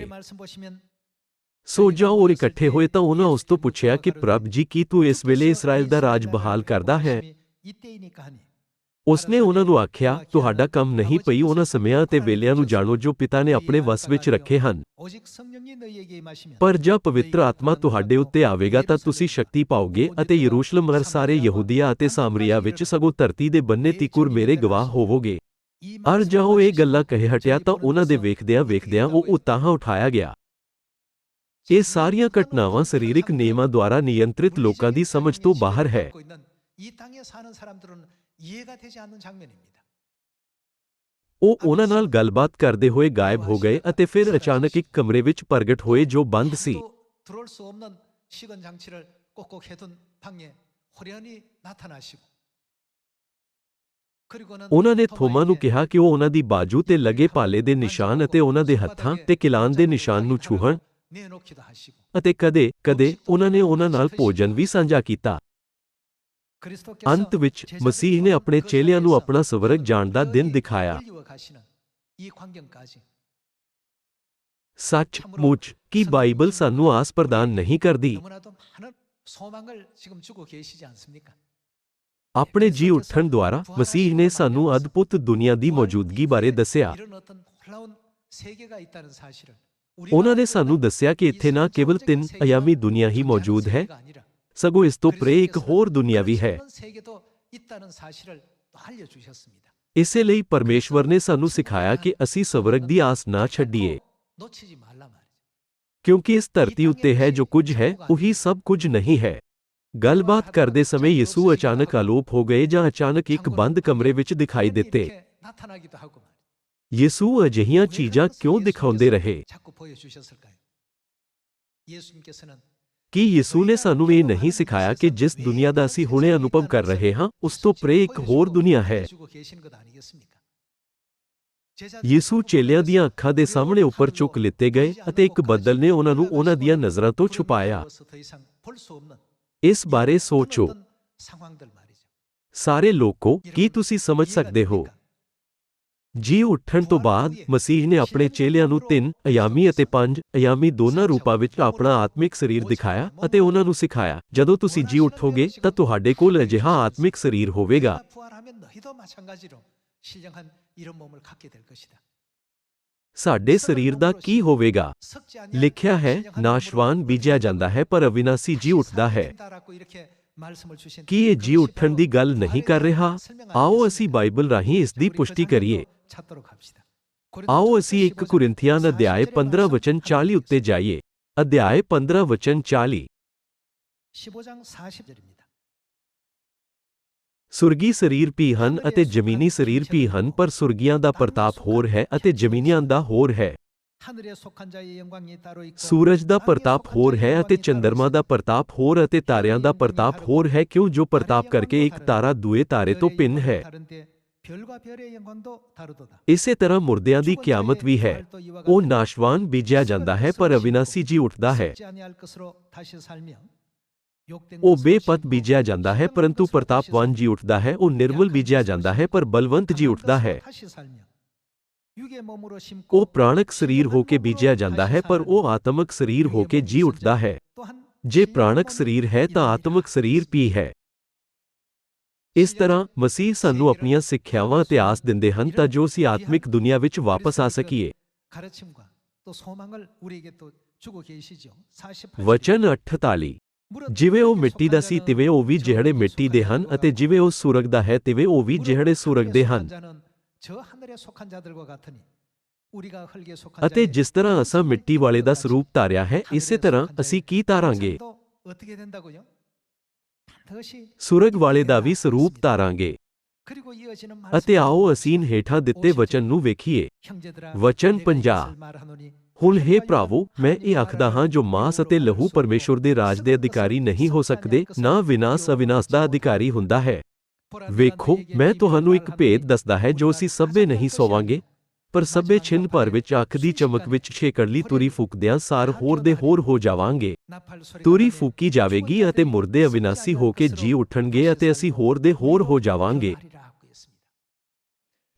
सो जा और इकट्ठे होए तो उन्होंने उस तो पूछया कि प्रभु जी, की तू इस वेले इसराइल का राज बहाल करता है? उसने उन्होंने आख्या, तुहाडा काम नहीं पई उन्होंने समय ते वेलियाँ जानो जो पिता ने अपने वस में रखे हन। पर ज पवित्र आत्मा तुहाडे उत्ते आवेगा ता तुसी शक्ति पाओगे अते यरूशलेम सारे यहूदिया सामरिया सगो धरती के बन्ने तिकुर मेरे गवाह होवोगे। ਅਰ 말씀을 ਜਾਓ ਇਹ 보시면 ਗੱਲਾਂ ਕਹਿ ਹਟਿਆ ਤਾਂ ਉਹਨਾਂ ਦੇ ਵੇਖਦਿਆਂ ਵੇਖਦਿਆਂ ਉਹ ਉਤਾਹਾਂ ਉਠਾਇਆ ਗਿਆ ਇਹ ਸਾਰੀਆਂ ਘਟਨਾਵਾਂ ਸਰੀਰਕ ਨਿਯਮਾਂ ਦੁਆਰਾ ਨਿਯੰਤਰਿਤ ਲੋਕਾਂ ਦੀ ਸਮਝ ਤੋਂ ਬਾਹਰ ਹੈ 갖고 있는 이 땅에 사는 사람들은 이해가 되지 않는 장면입니다. ਉਹ ਉਹਨਾਂ ਨਾਲ ਗੱਲਬਾਤ ਕਰਦੇ ਹੋਏ ਗਾਇਬ ਹੋ ਗਏ ਅਤੇ ਫਿਰ ਅਚਾਨਕ ਇੱਕ ਕਮਰੇ ਵਿੱਚ ਪ੍ਰਗਟ ਹੋਏ ਜੋ ਬੰਦ ਸੀ 또 들어올 수 없는 시건 장치를 꼭꼭 해둔 방에 호련히 나타나시고 그리고는 ਉਹਨਾਂ ਨੇ ਥੋਮਾ ਨੂੰ ਕਿਹਾ ਕਿ ਉਹ ਉਹਨਾਂ ਦੀ ਬਾਜੂ ਤੇ ਲੱਗੇ ਪਾਲੇ ਦੇ ਨਿਸ਼ਾਨ ਅਤੇ ਉਹਨਾਂ ਦੇ ਹੱਥਾਂ ਤੇ ਕਿਲਾਨ ਦੇ ਨਿਸ਼ਾਨ ਨੂੰ ਛੂਹਣ ਅਤੇ ਕਦੇ ਕਦੇ ਉਹਨਾਂ ਨੇ ਉਹਨਾਂ ਨਾਲ ਭੋਜਨ ਵੀ ਸਾਂਝਾ ਕੀਤਾ ਅੰਤ ਵਿੱਚ ਮਸੀਹ ਨੇ ਆਪਣੇ ਚੇਲਿਆਂ ਨੂੰ ਆਪਣਾ ਸਵਰਗ ਜਾਣ ਦਾ ਦਿਨ ਦਿਖਾਇਆ ਸੱਚ ਮੁੱਚ ਕੀ ਬਾਈਬਲ ਸਾਨੂੰ ਆਸ ਪ੍ਰਦਾਨ ਨਹੀਂ ਕਰਦੀ अपने जी उठन द्वारा मसीह ने सानू अद्भुत दुनिया की मौजूदगी बारे दसिया उन्होंने सानू दसिया कि इतने ना केवल तीन अयामी दुनिया ही मौजूद है सगो इस तो प्रे एक होर दुनिया भी है इसलिए परमेश्वर ने सानू सिखाया कि असी स्वर्ग की आस ना छड़िए क्योंकि इस धरती उत्ते है जो कुछ है उही सब कुछ नहीं है गल बात करते समय यीशु अचानक आलोप हो गए जा एक बंद कमरे विच दिखाई देते। यीशु अजिहिया चीजा क्यों दिखाते रहे? कि यीशु ने सानू नहीं सिखाया कि जिस दुनिया का असि हुने अनुभव कर रहे हाँ उस तो प्रे एक होर दुनिया है। यसु चेलिया दिया अखा के सामने उपर चुक लिते गए अते एक बदल ने उन्होंने उन्होंने नज़रों तो छुपाया। ਇਸ ਬਾਰੇ ਸੋਚੋ। ਸਾਰੇ ਲੋਕੋ, ਕੀ ਤੁਸੀਂ ਸਮਝ ਸਕਦੇ ਹੋ? ਜੀ ਉੱਠਣ ਤੋਂ ਬਾਅਦ ਮਸੀਹ ਨੇ ਆਪਣੇ ਚੇਲਿਆਂ ਨੂੰ ਤਿੰਨ, ਅਯਾਮੀ ਅਤੇ ਪੰਜ, ਅਯਾਮੀ ਦੋਨਾਂ ਰੂਪਾਂ ਵਿੱਚ ਆਪਣਾ ਆਤਮਿਕ ਸਰੀਰ ਦਿਖਾਇਆ ਅਤੇ ਉਹਨਾਂ ਨੂੰ ਸਿਖਾਇਆ। ਜਦੋਂ ਤੁਸੀਂ ਜੀ ਉੱਠੋਗੇ, ਤਾਂ ਤੁਹਾਡੇ ਕੋਲ ਅਜਿਹਾ ਆਤਮਿਕ ਸਰੀਰ ਹੋਵੇਗਾ। ਸਾਡੇ ਸਰੀਰ ਦਾ ਕੀ ਹੋਵੇਗਾ 섞지 아니한 ਲਿਖਿਆ ਹੈ 신령한 ਨਾਸ਼ਵਾਨ 몸으로 ਬੀਜਿਆ ਜਾਂਦਾ ਹੈ ਪਰ ਅਵਿਨਾਸੀ ਜੀ ਉੱਠਦਾ ਹੈ 살아있다라고 이렇게 말씀을 주신 ਕੀ ਇਹ ਜੀ ਉੱਠਣ ਦੀ ਗੱਲ ਨਹੀਂ ਕਰ ਰਿਹਾ ਆਓ ਅਸੀਂ ਬਾਈਬਲ ਰਾਹੀਂ ਇਸ ਦੀ ਪੁਸ਼ਟੀ ਕਰੀਏ 찾도록 합시다. ਆਓ ਅਸੀਂ 1 ਕੁਰਿੰਥੀਆਨ ਅਧਿਆਇ 15 ਵਚਨ 40 ਉੱਤੇ ਜਾਈਏ ਅਧਿਆਇ 15 ਵਚਨ 40 15장 40절입니다. ਸੁਰਗੀ ਸਰੀਰ ਵੀ ਹਨ ਅਤੇ ਜ਼ਮੀਨੀ ਸਰੀਰ ਵੀ ਹਨ, ਪਰ ਸੁਰਗੀਆਂ ਦਾ ਪ੍ਰਤਾਪ ਹੋਰ ਹੈ ਅਤੇ ਜ਼ਮੀਨੀਆਂ ਦਾ ਹੋਰ ਹੈ। ਸੂਰਜ ਦਾ ਪ੍ਰਤਾਪ ਹੋਰ ਹੈ ਅਤੇ ਚੰਦਰਮਾ ਦਾ ਪ੍ਰਤਾਪ ਹੋਰ ਅਤੇ ਤਾਰਿਆਂ ਦਾ ਪ੍ਰਤਾਪ ਹੋਰ ਹੈ, ਕਿਉਂ ਜੋ ਪ੍ਰਤਾਪ ਕਰਕੇ ਇੱਕ ਤਾਰਾ ਦੂਏ ਤਾਰੇ ਤੋਂ ਭਿੰਨ ਹੈ? ਇਸੇ ਤਰ੍ਹਾਂ ਮੁਰਦਿਆਂ ਦੀ ਕਿਆਮਤ ਵੀ ਹੈ। ਉਹ ਨਾਸ਼ਵਾਨ ਬੀਜਿਆ ਜਾਂਦਾ ਹੈ, ਪਰ ਅਵਿਨਾਸੀ ਜੀ ਉੱਠਦਾ ਹੈ। ਉਹ ਬੇਪਤ ਬੀਜਿਆ ਜਾਂਦਾ ਹੈ ਪਰੰਤੂ ਪ੍ਰਤਾਪਵਾਨ ਜੀ ਉੱਠਦਾ ਹੈ ਉਹ ਨਿਰਮਲ ਬੀਜਿਆ ਜਾਂਦਾ ਹੈ ਪਰ ਬਲਵੰਤ ਜੀ ਉੱਠਦਾ ਹੈ ਉਹ ਪ੍ਰਾਣਕ ਸਰੀਰ ਹੋ ਕੇ ਬੀਜਿਆ ਜਾਂਦਾ ਹੈ ਪਰ ਉਹ ਆਤਮਿਕ ਸਰੀਰ ਹੋ ਕੇ ਜੀ ਉੱਠਦਾ ਹੈ ਜੇ ਪ੍ਰਾਣਕ ਸਰੀਰ ਹੈ ਤਾਂ ਆਤਮਿਕ ਸਰੀਰ ਵੀ ਹੈ ਇਸ ਤਰ੍ਹਾਂ ਮਸੀਹ ਸਾਨੂੰ ਆਪਣੀਆਂ ਸਿੱਖਿਆਵਾਂ ਤੇ ਆਸ ਦਿੰਦੇ ਹਨ ਤਾਂ ਜੋ ਅਸੀਂ ਆਤਮਿਕ ਦੁਨੀਆ ਵਿੱਚ ਵਾਪਸ ਆ ਸਕੀਏ ਵਚਨ 48 ਜਿਵੇਂ ਉਹ ਮਿੱਟੀ ਦਾ ਸੀ, ਤਿਵੇਂ ਉਹ ਵੀ ਜਿਹੜੇ ਮਿੱਟੀ ਦੇ ਹਨ ਅਤੇ ਜਿਵੇਂ ਉਹ ਸੂਰਗ ਦਾ ਹੈ, ਤਿਵੇਂ ਉਹ ਵੀ ਜਿਹੜੇ ਸੂਰਗ ਦੇ ਹਨ। ਅਤੇ ਜਿਸ ਤਰ੍ਹਾਂ ਅਸਾਂ ਮਿੱਟੀ ਵਾਲੇ ਦਾ ਸਰੂਪ ਧਾਰਿਆ ਹੈ, ਇਸੇ ਤਰ੍ਹਾਂ ਅਸੀਂ ਕੀ ਧਾਰਾਂਗੇ? ਸੂਰਗ ਵਾਲੇ ਦਾ ਵੀ ਸਰੂਪ ਧਾਰਾਂਗੇ। ਅਤੇ ਆਓ ਅਸੀਂ ਹੇਠਾਂ ਦਿੱਤੇ ਵਚਨ ਨੂੰ ਵੇਖੀਏ। ਵਚਨ 50 ਹੁਣ ਹੇ ਭਰਾਵੋ, ਮੈਂ ਇਹ ਆਖਦਾ ਹਾਂ, ਜੋ ਮਾਸ ਅਤੇ ਲਹੂ ਪਰਮੇਸ਼ਵਰ ਦੇ ਰਾਜ ਦੇ ਅਧਿਕਾਰੀ ਨਹੀਂ ਹੋ ਸਕਦੇ, ਨਾ ਵਿਨਾਸ਼ ਅਵਿਨਾਸ਼ ਦਾ ਅਧਿਕਾਰੀ ਹੁੰਦਾ ਹੈ। ਵੇਖੋ, ਮੈਂ ਤੁਹਾਨੂੰ ਇੱਕ ਭੇਦ ਦੱਸਦਾ ਹੈ, ਜੋ ਅਸੀਂ ਸਭੇ ਨਹੀਂ ਸੋਵਾਂਗੇ, ਪਰ ਸਭੇ ਛਿੰਨ ਭਰ ਵਿੱਚ, ਅੱਖ ਦੀ ਚਮਕ ਵਿੱਚ ਛੇਕੜਲੀ ਤੁਰੀ ਫੂਕਦਿਆਂ ਸਾਰ ਹੋਰ ਦੇ ਹੋਰ ਹੋ ਜਾਵਾਂਗੇ। ਤੁਰੀ ਫੂਕੀ ਜਾਵੇਗੀ ਅਤੇ ਮੁਰਦੇ ਅਵਿਨਾਸੀ ਹੋ ਕੇ ਜੀ ਉੱਠਣਗੇ ਅਤੇ ਅਸੀਂ ਹੋਰ ਦੇ ਹੋਰ ਹੋ ਜਾਵਾਂਗੇ।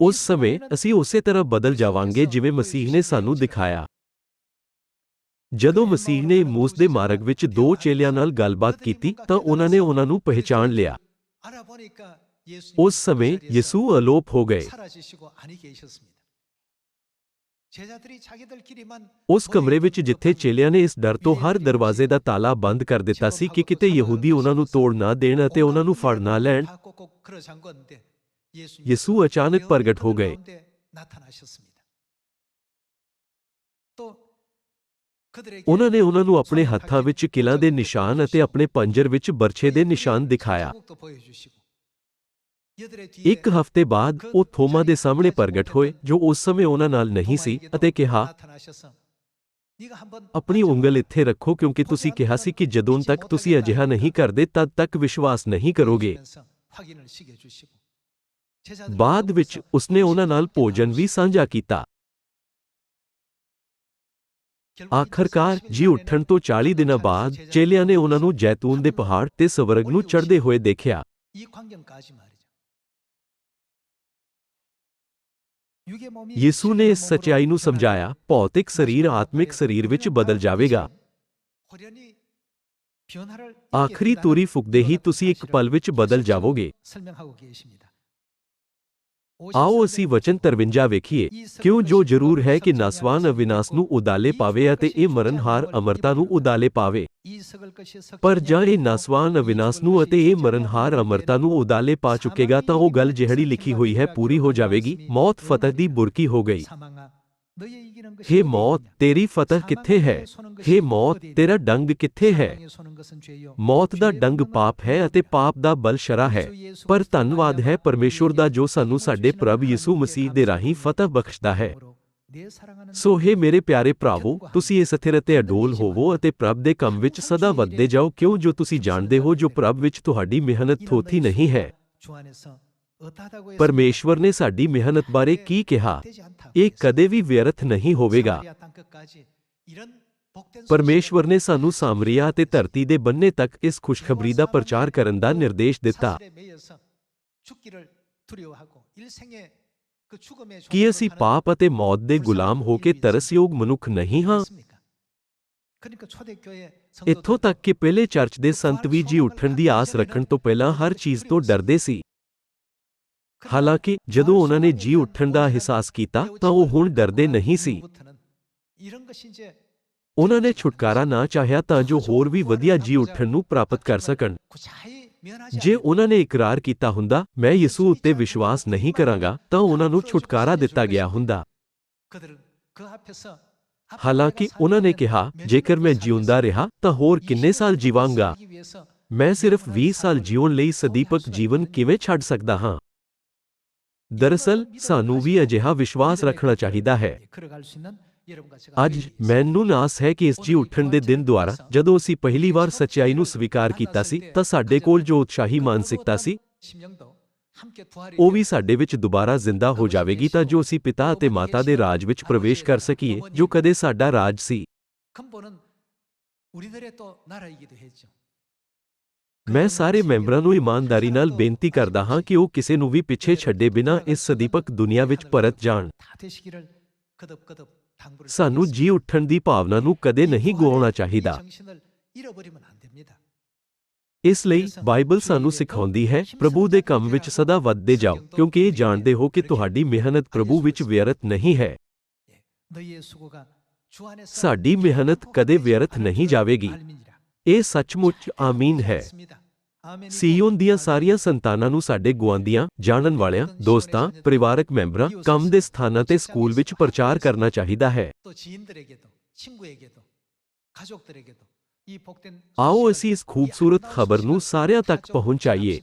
ਉਸ ਸਮੇਂ ਅਸੀਂ ਉਸੇ ਤਰ੍ਹਾਂ ਬਦਲ ਜਾਵਾਂਗੇ, ਜਿਵੇਂ ਮਸੀਹ ਨੇ ਸਾਨੂੰ ਦਿਖਾਇਆ। ਜਦੋਂ ਮਸੀਹ ਨੇ ਮੂਸ ਦੇ ਮਾਰਗ ਵਿੱਚ ਦੋ ਚੇਲਿਆਂ ਨਾਲ ਗੱਲਬਾਤ ਕੀਤੀ, ਤਾਂ ਉਹਨਾਂ ਨੇ ਉਹਨਾਂ ਨੂੰ ਪਹਿਚਾਣ ਲਿਆ। ਉਸ ਸਮੇਂ ਯਿਸੂ ਅਲੋਪ ਹੋ ਗਏ। ਉਸ ਕਮਰੇ ਵਿੱਚ ਜਿੱਥੇ ਚੇਲਿਆਂ ਨੇ ਇਸ ਡਰ ਤੋਂ ਹਰ ਦਰਵਾਜ਼ੇ ਦਾ ਤਾਲਾ ਬੰਦ ਕਰ ਦਿੱਤਾ ਸੀ ਕਿ ਕਿਤੇ ਯਹੂਦੀ ਉਹਨਾਂ ਨੂੰ ਤੋੜ ਨਾ ਦੇਣ ਅਤੇ ਉਹਨਾਂ ਨੂੰ ਫੜ ਨਾ ਲੈਣ, ਯਿਸੂ ਅਚਾਨਕ ਪ੍ਰਗਟ ਹੋ ਗਏ। ਉਹਨਾਂ ਨੇ ਉਹਨਾਂ ਨੂੰ ਆਪਣੇ ਹੱਥਾਂ ਵਿੱਚ ਕਿਲਾਂ ਦੇ ਨਿਸ਼ਾਨ ਅਤੇ ਆਪਣੇ ਪੰਜਰ ਵਿੱਚ ਬਰਛੇ ਦੇ ਨਿਸ਼ਾਨ ਦਿਖਾਇਆ। ਇੱਕ ਹਫ਼ਤੇ ਬਾਅਦ ਉਹ ਥੋਮਾ ਦੇ ਸਾਹਮਣੇ ਪ੍ਰਗਟ ਹੋਏ ਜੋ ਉਸ ਸਮੇਂ ਉਹਨਾਂ ਨਾਲ ਨਹੀਂ ਸੀ ਅਤੇ ਕਿਹਾ ਆਪਣੀ ਉਂਗਲ ਇੱਥੇ ਰੱਖੋ ਕਿਉਂਕਿ ਤੁਸੀਂ ਕਿਹਾ ਸੀ ਕਿ ਜਦੋਂ ਤੱਕ ਤੁਸੀਂ ਅਜਿਹਾ ਨਹੀਂ ਕਰਦੇ ਤਦ ਤੱਕ ਵਿਸ਼ਵਾਸ ਨਹੀਂ ਕਰੋਗੇ। ਬਾਅਦ ਵਿੱਚ ਉਸਨੇ ਉਹਨਾਂ ਨਾਲ ਭੋਜਨ ਵੀ ਸਾਂਝਾ ਕੀਤਾ। आखिरकार जी उठण तो चाली दिन बाद चेलिया ने उन्होंने जैतून के पहाड़ से स्वर्ग न चढ़ते हुए देखा यीशु ने इस सच्चाई समझाया, भौतिक शरीर आत्मिक शरीर विच बदल जाएगा आखिरी तुरी फुकते ही तुसी एक पल विच बदल जावोगे। ਆਓ ਅਸੀਂ ਵਚਨ 53 ਵੇਖੀਏ। ਕਿਉਂ ਜੋ ਜ਼ਰੂਰ ਹੈ ਕਿ ਨਾਸਵਾਨ ਅਵਿਨਾਸ਼ ਨੂੰ ਉਦਾਲੇ ਪਾਵੇ ਅਤੇ ਇਹ ਮਰਨਹਾਰ ਅਮਰਤਾ ਨੂੰ ਉਦਾਲੇ ਪਾਵੇ। ਪਰ ਜਾਂ ਇਹ ਨਾਸਵਾਨ ਅਵਿਨਾਸ਼ ਨੂੰ ਅਤੇ ਇਹ ਮਰਨਹਾਰ ਅਮਰਤਾ ਨੂੰ ਉਦਾਲੇ ਪਾ ਚੁੱਕੇਗਾ ਤਾਂ ਉਹ ਗੱਲ ਜਿਹੜੀ ਲਿਖੀ ਹੋਈ ਹੈ ਪੂਰੀ ਹੋ ਜਾਵੇਗੀ। ਮੌਤ ਫਤਹ ਦੀ ਬੁਰਕੀ ਹੋ ਗਈ। हे मौत तेरी फतह ਕਿੱਥੇ ਹੈ? हे ਮੌਤ ਤੇਰਾ ਡੰਗ ਕਿੱਥੇ ਹੈ? ਮੌਤ ਦਾ ਡੰਗ ਪਾਪ ਹੈ ਅਤੇ ਪਾਪ ਦਾ ਬਲ ਸ਼ਰਾ ਹੈ। ਪਰ ਧੰਨਵਾਦ ਹੈ ਪਰਮੇਸ਼ਵਰ ਦਾ ਜੋ ਸਾਨੂੰ ਸਾਡੇ ਪ੍ਰਭ ਯਿਸੂ ਮਸੀਹ ਦੇ ਰਾਹੀਂ ਫਤਹ ਬਖਸ਼ਦਾ ਹੈ। ਸੋ ਹੈ ਮੇਰੇ ਪਿਆਰੇ ਭਰਾਵੋ ਤੁਸੀਂ ਇਸ ਸਥਿਰ ਅਤੇ ਅਡੋਲ ਹੋਵੋ ਅਤੇ ਪ੍ਰਭ ਦੇ ਕੰਮ ਵਿੱਚ ਸਦਾ ਵੱਧਦੇ ਜਾਓ ਕਿਉਂ ਜੋ ਤੁਸੀਂ ਜਾਣਦੇ ਹੋ ਜੋ ਪ੍ਰਭ ਵਿੱਚ ਤੁਹਾਡੀ ਮਿਹਨਤ ਥੋਥੀ ਨਹੀਂ ਹੈ? ਪਰਮੇਸ਼ਵਰ ਨੇ ਸਾਡੀ ਮਿਹਨਤ ਬਾਰੇ ਕੀ ਕਿਹਾ? ਇਹ ਕਦੇ ਵੀ ਵਿਅਰਥ ਨਹੀਂ ਹੋਵੇਗਾ। ਪਰਮੇਸ਼ਵਰ ਨੇ ਸਾਨੂੰ ਸਾਮਰੀਆ ਤੇ ਧਰਤੀ ਦੇ ਬੰਨੇ ਤੱਕ ਇਸ ਖੁਸ਼ਖਬਰੀ ਦਾ ਪ੍ਰਚਾਰ ਕਰਨ ਦਾ ਨਿਰਦੇਸ਼ ਦਿੱਤਾ। ਕੀ ਅਸੀਂ ਪਾਪ ਅਤੇ ਮੌਤ ਦੇ ਗੁਲਾਮ ਹੋ ਕੇ ਤਰਸਯੋਗ ਮਨੁੱਖ ਨਹੀਂ ਹਾਂ? ਇੱਥੋਂ ਤੱਕ ਕਿ ਪਹਿਲੇ ਚਰਚ ਦੇ ਸੰਤ ਵੀ ਜੀ ਉੱਠਣ ਦੀ ਆਸ ਰੱਖਣ ਤੋਂ ਪਹਿਲਾਂ ਹਰ ਚੀਜ਼ ਤੋਂ ਡਰਦੇ ਸੀ। ਹਾਲਾਂਕਿ ਜਦੋਂ ਉਹਨਾਂ ਨੇ ਜੀ ਉੱਠਣ ਦਾ ਅਹਿਸਾਸ ਕੀਤਾ ਤਾਂ ਉਹ ਹੁਣ ਡਰਦੇ ਨਹੀਂ ਸੀ ਉਹਨਾਂ ਨੇ ਛੁਟਕਾਰਾ ਨਾ ਚਾਹਿਆ ਤਾਂ ਜੋ ਹੋਰ ਵੀ ਵਧੀਆ ਜੀ ਉੱਠਣ ਨੂੰ ਪ੍ਰਾਪਤ ਕਰ ਸਕਣ ਜੇ ਉਹਨਾਂ ਨੇ ਇਕਰਾਰ ਕੀਤਾ ਹੁੰਦਾ ਮੈਂ ਯਿਸੂ ਉੱਤੇ ਵਿਸ਼ਵਾਸ ਨਹੀਂ ਕਰਾਂਗਾ ਤਾਂ ਉਹਨਾਂ ਨੂੰ ਛੁਟਕਾਰਾ ਦਿੱਤਾ ਗਿਆ ਹੁੰਦਾ ਹਾਲਾਂਕਿ ਉਹਨਾਂ ਨੇ ਕਿਹਾ ਜੇਕਰ ਮੈਂ ਜਿਉਂਦਾ ਰਿਹਾ ਤਾਂ ਹੋਰ ਕਿੰਨੇ ਸਾਲ ਜੀਵਾਂਗਾ ਮੈਂ ਸਿਰਫ 20 ਸਾਲ ਜਿਉਣ ਲਈ ਸਦੀਪਕ ਜੀਵਨ ਕਿਵੇਂ ਛੱਡ ਸਕਦਾ ਹਾਂ ਦਰਅਸਲ, ਸਾਨੂੰ ਵੀ ਅਜਿਹਾ ਵਿਸ਼ਵਾਸ ਰੱਖਣਾ ਚਾਹੀਦਾ ਹੈ। ਅੱਜ ਮੈਨੂੰ ਨਾਸ ਹੈ ਕਿ ਇਸ ਜੀ ਉੱਠਣ ਦੇ ਦਿਨ ਦੁਆਰਾ ਜਦੋਂ ਅਸੀਂ ਪਹਿਲੀ ਵਾਰ ਸੱਚਾਈ ਨੂੰ ਸਵੀਕਾਰ ਕੀਤਾ ਸੀ, ਤਾਂ ਸਾਡੇ ਕੋਲ ਜੋ ਉਤਸ਼ਾਹੀ ਮਾਨਸਿਕਤਾ ਸੀ, ਉਹ ਵੀ ਸਾਡੇ ਵਿੱਚ ਦੁਬਾਰਾ ਜ਼ਿੰਦਾ ਹੋ ਜਾਵੇਗੀ ਤਾਂ ਜੋ ਅਸੀਂ ਪਿਤਾ ਅਤੇ ਮਾਤਾ ਦੇ ਰਾਜ ਵਿੱਚ ਪ੍ਰਵੇਸ਼ ਕਰ ਸਕੀਏ, ਜੋ ਕਦੇ ਸਾਡਾ ਰਾਜ ਸੀ। ਮੈਂ ਸਾਰੇ ਮੈਂਬਰਾਂ ਨੂੰ ਇਮਾਨਦਾਰੀ ਨਾਲ ਬੇਨਤੀ ਕਰਦਾ ਹਾਂ ਕਿ ਉਹ ਕਿਸੇ ਨੂੰ ਵੀ ਪਿੱਛੇ ਛੱਡੇ ਬਿਨਾਂ ਇਸ ਸਦੀਪਕ ਦੁਨੀਆ ਵਿੱਚ ਪਰਤ ਜਾਣ। ਸਾਨੂੰ ਜੀ ਉੱਠਣ ਦੀ ਭਾਵਨਾ ਨੂੰ ਕਦੇ ਨਹੀਂ ਗਵਾਉਣਾ ਚਾਹੀਦਾ। ਇਸ ਲਈ ਬਾਈਬਲ ਸਾਨੂੰ ਸਿਖਾਉਂਦੀ ਹੈ, ਪ੍ਰਭੂ ਦੇ ਕੰਮ ਵਿੱਚ ਸਦਾ ਵੱਧਦੇ ਜਾਓ, ਕਿਉਂਕਿ ਇਹ ਜਾਣਦੇ ਹੋ ਕਿ ਤੁਹਾਡੀ ਮਿਹਨਤ ਪ੍ਰਭੂ ਵਿੱਚ ਵਿਅਰਥ ਨਹੀਂ ਹੈ। ਸਾਡੀ ਮਿਹਨਤ ਕਦੇ ਵਿਅਰਥ ਨਹੀਂ ਜਾਵੇਗੀ। ਇਹ ਸੱਚਮੁੱਚ ਆਮੀਨ ਹੈ। ਸੀਓਨ ਦੀਆਂ ਸਾਰੀਆਂ ਸੰਤਾਨਾਂ ਨੂੰ ਸਾਡੇ ਗਵਾਂਦੀਆਂ ਜਾਣਨ ਵਾਲਿਆਂ, ਦੋਸਤਾਂ, ਪਰਿਵਾਰਕ ਮੈਂਬਰਾਂ, ਕੰਮ ਦੇ ਸਥਾਨਾਂ ਤੇ ਸਕੂਲ ਵਿੱਚ ਪ੍ਰਚਾਰ ਕਰਨਾ ਚਾਹੀਦਾ ਹੈ। ਆਓ ਅਸੀਂ ਇਸ ਖੂਬਸੂਰਤ ਖਬਰ ਨੂੰ ਸਾਰਿਆਂ ਤੱਕ ਪਹੁੰਚਾਈਏ।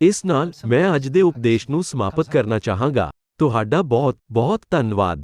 ਇਸ ਨਾਲ ਮੈਂ ਅੱਜ ਦੇ ਉਪਦੇਸ਼ ਨੂੰ ਸਮਾਪਤ ਕਰਨਾ ਚਾਹਾਂਗਾ। ਤੁਹਾਡਾ ਬਹੁਤ ਬਹੁਤ ਧੰਨਵਾਦ।